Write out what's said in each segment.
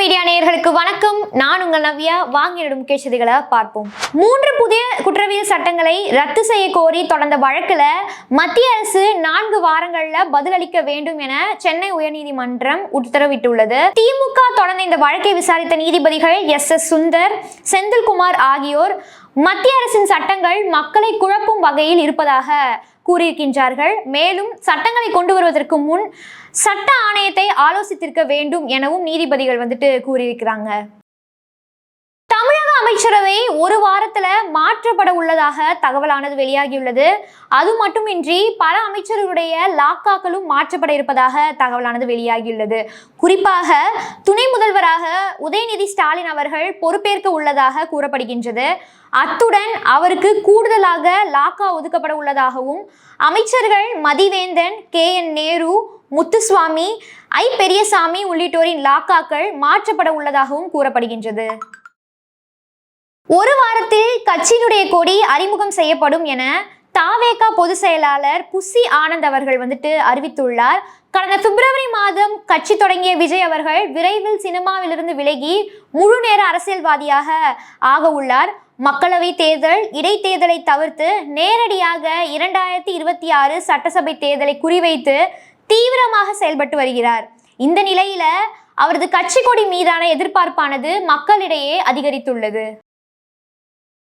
Media நேயர்களுக்கு வணக்கம். நான் உங்கள் நவ்யா. வாங்கிடும் முக்கிய செய்திகளை பார்ப்போம். மூன்று புதிய குற்றவியல் சட்டங்களை ரத்து செய்ய கோரி தொடர்ந்த வழக்கில் மத்திய அரசு நான்கு வாரங்களில் பதிலளிக்க வேண்டும் என சென்னை உயர்நீதிமன்றம் உத்தரவிட்டுள்ளது. திமுக தொடர்ந்த இந்த வழக்கை விசாரித்த நீதிபதிகள் எஸ் எஸ் சுந்தர் செந்தில்குமார் ஆகியோர் மத்திய அரசின் சட்டங்கள் மக்களை குழப்பும் வகையில் இருப்பதாக கூறியிருக்கின்றார்கள். மேலும் சட்டங்களை கொண்டு வருவதற்கு முன் சட்ட ஆணையத்தை ஆலோசித்திருக்க வேண்டும் எனவும் நீதிபதிகள் வந்துட்டு கூறியிருக்கிறாங்க. அமைச்சரவை ஒரு வாரத்துல மாற்றப்பட உள்ளதாக தகவலானது வெளியாகியுள்ளது. அது மட்டுமின்றி பல அமைச்சர்களுடைய லாக்காக்களும் மாற்றப்பட இருப்பதாக தகவலானது வெளியாகியுள்ளது. குறிப்பாக துணை முதல்வராக உதயநிதி ஸ்டாலின் அவர்கள் பொறுப்பேற்க உள்ளதாக கூறப்படுகின்றது. அத்துடன் அவருக்கு கூடுதலாக லாக்கா ஒதுக்கப்பட உள்ளதாகவும் அமைச்சர்கள் Mathivendhan K. N. Nehru Muthuswamy I. Periyasamy உள்ளிட்டோரின் லாக்காக்கள் மாற்றப்பட உள்ளதாகவும் கூறப்படுகின்றது. ஒரு வாரத்தில் கட்சியினுடைய கொடி அறிமுகம் செய்யப்படும் என தாவேகா பொதுச் செயலாளர் புசி ஆனந்த் அவர்கள் வந்துட்டு அறிவித்துள்ளார். கடந்த பிப்ரவரி மாதம் கட்சி தொடங்கிய விஜய் அவர்கள் விரைவில் சினிமாவிலிருந்து விலகி முழு நேர அரசியல்வாதியாக ஆக உள்ளார். மக்களவை தேர்தல் இடைத்தேர்தலை தவிர்த்து நேரடியாக இரண்டாயிரத்தி இருபத்தி ஆறு சட்டசபை தேர்தலை குறிவைத்து தீவிரமாக செயல்பட்டு வருகிறார். இந்த நிலையில அவரது கட்சி கொடி மீதான எதிர்பார்ப்பானது மக்களிடையே அதிகரித்துள்ளது.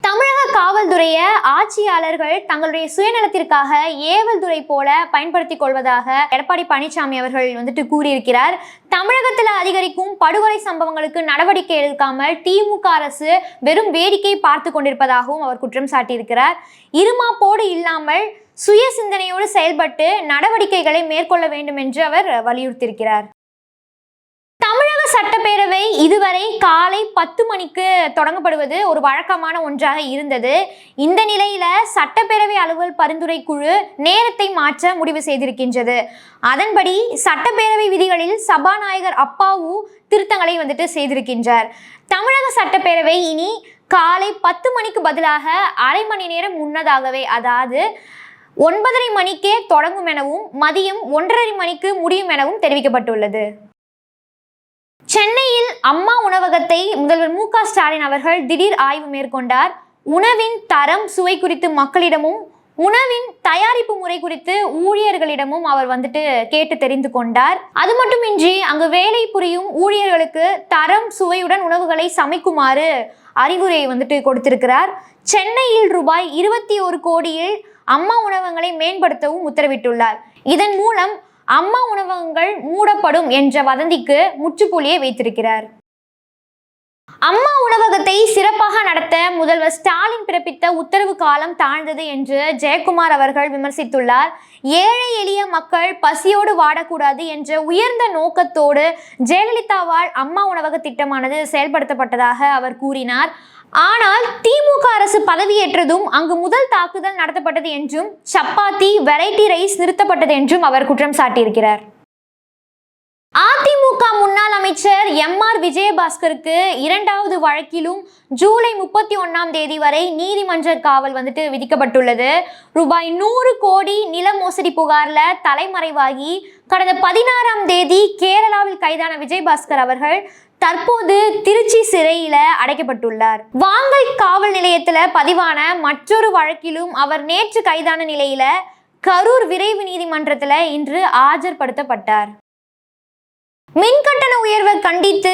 தமிழக காவல்துறையை ஆட்சியாளர்கள் தங்களுடைய சுயநலத்திற்காக ஏவல் துறை போல பயன்படுத்திக் கொள்வதாக எடப்பாடி பழனிசாமி அவர்கள் வந்துட்டு கூறியிருக்கிறார். தமிழகத்தில் அதிகரிக்கும் படுகொலை சம்பவங்களுக்கு நடவடிக்கை எடுக்காமல் திமுக அரசு வெறும் வேடிக்கை பார்த்து கொண்டிருப்பதாகவும் அவர் குற்றம் சாட்டியிருக்கிறார். இருமாப்போடு இல்லாமல் சுய சிந்தனையோடு செயல்பட்டு நடவடிக்கைகளை மேற்கொள்ள வேண்டும் என்று அவர் வலியுறுத்தியிருக்கிறார். சட்டப்பேரவை இதுவரை காலை பத்து மணிக்கு தொடங்கப்படுவது ஒரு வழக்கமான ஒன்றாக இருந்தது. இந்த நிலையில சட்டப்பேரவை அலுவல் பரிந்துரை குழு நேரத்தை மாற்ற முடிவு செய்திருக்கின்றது. அதன்படி சட்டப்பேரவை விதிகளில் சபாநாயகர் அப்பாவு திருத்தங்களை வந்துட்டு செய்திருக்கின்றார். தமிழக சட்டப்பேரவை இனி காலை பத்து மணிக்கு பதிலாக அரை மணி நேரம் முன்னதாகவே அதாவது ஒன்பதரை மணிக்கே தொடங்கும் எனவும் மதியம் ஒன்றரை மணிக்கு முடியும் எனவும் தெரிவிக்கப்பட்டுள்ளது. சென்னையில் அம்மா உணவகத்தை முதல்வர் மு ஸ்டாலின் அவர்கள் திடீர் ஆய்வு மேற்கொண்டார். உணவின் தரம் சுவை குறித்து மக்களிடமும் உணவின் தயாரிப்பு முறை குறித்து ஊழியர்களிடமும் அவர் வந்துட்டு கேட்டு தெரிந்து கொண்டார். அது மட்டுமின்றி அங்கு வேலை புரியும் ஊழியர்களுக்கு தரம் சுவையுடன் உணவுகளை சமைக்குமாறு அறிவுரையை வந்துட்டு கொடுத்திருக்கிறார். சென்னையில் ரூபாய் இருபத்தி ஒரு கோடியில் அம்மா உணவகங்களை மேம்படுத்தவும் உத்தரவிட்டுள்ளார். இதன் மூலம் அம்மா உணவகங்கள் மூடப்படும் என்ற வதந்திக்கு முற்றுப்புள்ளியை வைத்திருக்கிறார். அம்மா உணவகத்தை சிறப்பாக நடத்த முதல்வர் ஸ்டாலின் பிறப்பித்த உத்தரவு காலம் தாழ்ந்தது என்று ஜெயக்குமார் அவர்கள் விமர்சித்துள்ளார். ஏழை எளிய மக்கள் பசியோடு வாடக்கூடாது என்ற உயர்ந்த நோக்கத்தோடு ஜெயலலிதாவால் அம்மா உணவக திட்டமானது செயல்படுத்தப்பட்டதாக அவர் கூறினார். ஆனால் திமுக அரசு பதவியேற்றதும் அங்கு முதல் தாக்குதல் நடத்தப்பட்டது என்றும் சப்பாத்தி வெரைட்டி ரைஸ் நிறுத்தப்பட்டது என்றும் அவர் குற்றம் சாட்டியிருக்கிறார். முன்னாள் அமைச்சர் எம் ஆர் விஜயபாஸ்கருக்கு இரண்டாவது வழக்கிலும் ஜூலை முப்பத்தி ஒன்னாம் தேதி வரை நீதிமன்ற காவல் வந்துட்டு விதிக்கப்பட்டுள்ளது. ரூபாய் நூறு கோடி நில மோசடி புகார்ல தலைமறைவாகி கடந்த பதினாறாம் தேதி கேரளாவில் கைதான விஜயபாஸ்கர் அவர்கள் தற்போது திருச்சி சிறையில அடைக்கப்பட்டுள்ளார். வாங்கல் காவல் நிலையத்துல பதிவான மற்றொரு வழக்கிலும் அவர் நேற்று கைதான நிலையில கரூர் விரைவு நீதிமன்றத்தில் இன்று ஆஜர்படுத்தப்பட்டார். மின்கட்டண உயர்வை கண்டித்து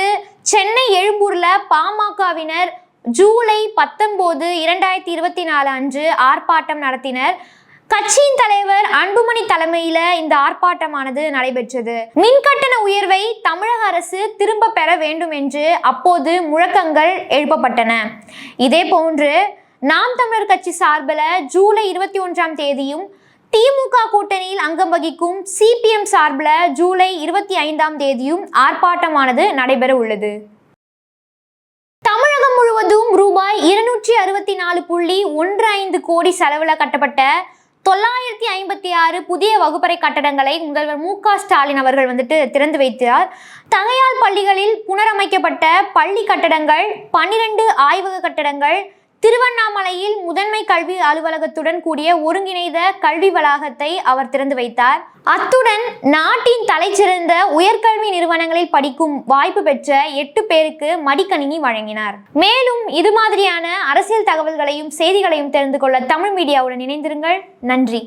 சென்னை எழும்பூர்ல பாமகவினர் ஜூலை பத்தொன்பது இரண்டாயிரத்தி இருபத்தி நாலு அன்று ஆர்ப்பாட்டம் நடத்தினர். கட்சியின் தலைவர் அன்புமணி தலைமையில இந்த ஆர்ப்பாட்டமானது நடைபெற்றது. மின்கட்டண உயர்வை தமிழக அரசு திரும்ப பெற வேண்டும் என்று அப்போது முழக்கங்கள் எழுப்பப்பட்டன. இதே போன்று நாம் தமிழர் கட்சி சார்பில் ஜூலை இருபத்தி ஒன்றாம் தேதியும் திமுக கூட்டணியில் அங்கம் வகிக்கும் சிபிஎம் சார்பில் ஜூலை இருபத்தி ஐந்தாம் தேதியும் ஆர்ப்பாட்டமானது நடைபெற உள்ளது. தமிழகம் முழுவதும் ரூபாய் இருநூற்றி அறுபத்தி நாலு புள்ளி ஒன்று ஐந்து கோடி செலவில் கட்டப்பட்ட தொள்ளாயிரத்தி ஐம்பத்தி ஆறு புதிய வகுப்பறை கட்டடங்களை முதல்வர் மு க ஸ்டாலின் அவர்கள் வந்துட்டு திறந்து வைத்தார். தகையால் பள்ளிகளில் புனரமைக்கப்பட்ட பள்ளி கட்டடங்கள் பன்னிரண்டு ஆய்வக கட்டடங்கள் திருவண்ணாமலையில் முதன்மை கல்வி அலுவலகத்துடன் கூடிய ஒருங்கிணைந்த கல்வி வளாகத்தை அவர் திறந்து வைத்தார். அத்துடன் நாட்டின் தலைச்சிறந்த உயர்கல்வி நிறுவனங்களில் படிக்கும் வாய்ப்பு பெற்ற எட்டு பேருக்கு மடிக்கணினி வழங்கினார். மேலும் இது மாதிரியான அரசியல் தகவல்களையும் செய்திகளையும் தெரிந்து கொள்ள தமிழ் மீடியாவுடன் இணைந்திருங்கள். நன்றி.